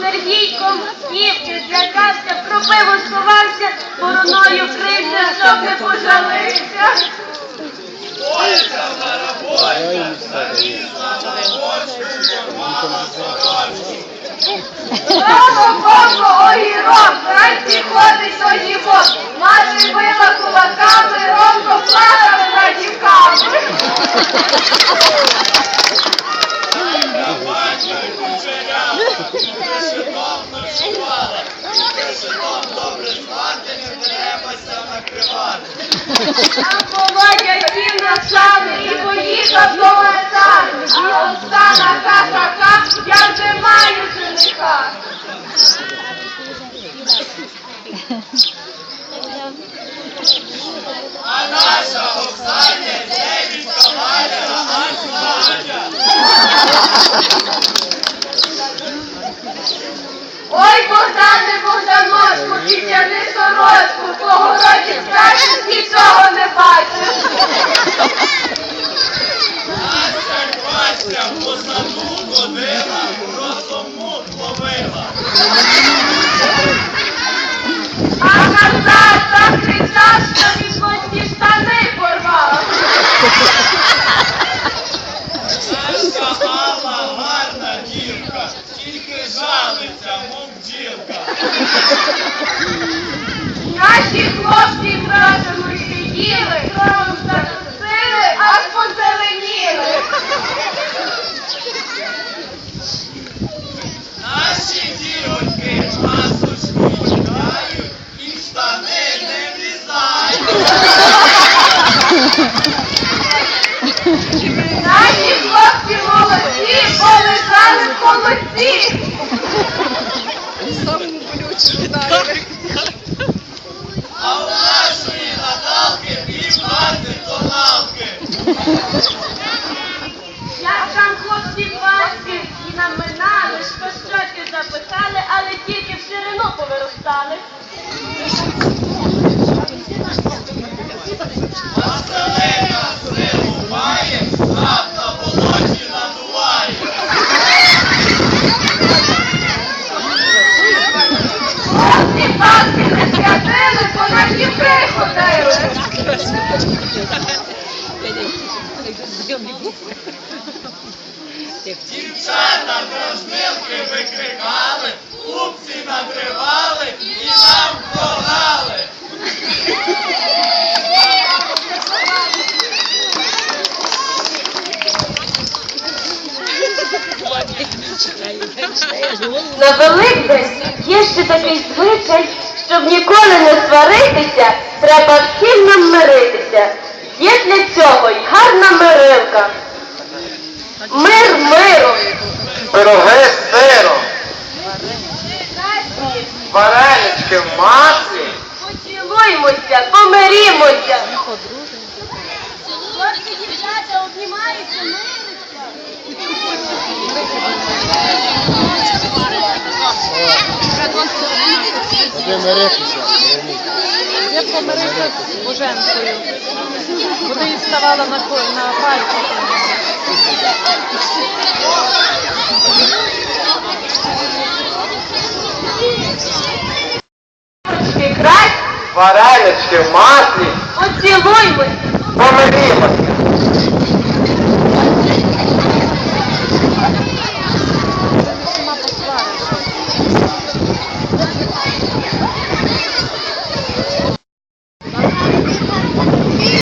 Сергійком дівки злякався, про пиво сховався, бороною крився, щоб не пожалився. Мамо, Богу, огірок, Там Володя сів на і поїхав до. А Оксана ха-ха-ха, я вже маю жениха. Ой, Богдане, Богданочку, підтяни сорочку, по городі скачеш, нічого не бачиш. А назад так кричав, що штани порвав. Наша Алла гарна дівка, тільки жалиться, мов бджілка. Наші хлопці вражено сиділи, кровом закусили, аж позеленіли. Наші дівки масочку вдягають і в штани не влізають. Наші хлопці молодці, полежали в холодці. А в ширину Дівчата дражнилки викрикали, хлопці надривали і нам програли. На Великдень є ще такий звичай, щоб ніколи не сваритися, треба всім нам миритися. Є для цього й гарна мирилка. Мир миром. Пироги з сиром, варенички в маслі. Поцілуймося, помирімося. Хлопці, дівчата, обнімаються, Буде миритися. Я помирилася з Боженкою. Вона їй ставала на, ко- на пальці. Край, Варенички в маслі. поцілуймося. Помирімося.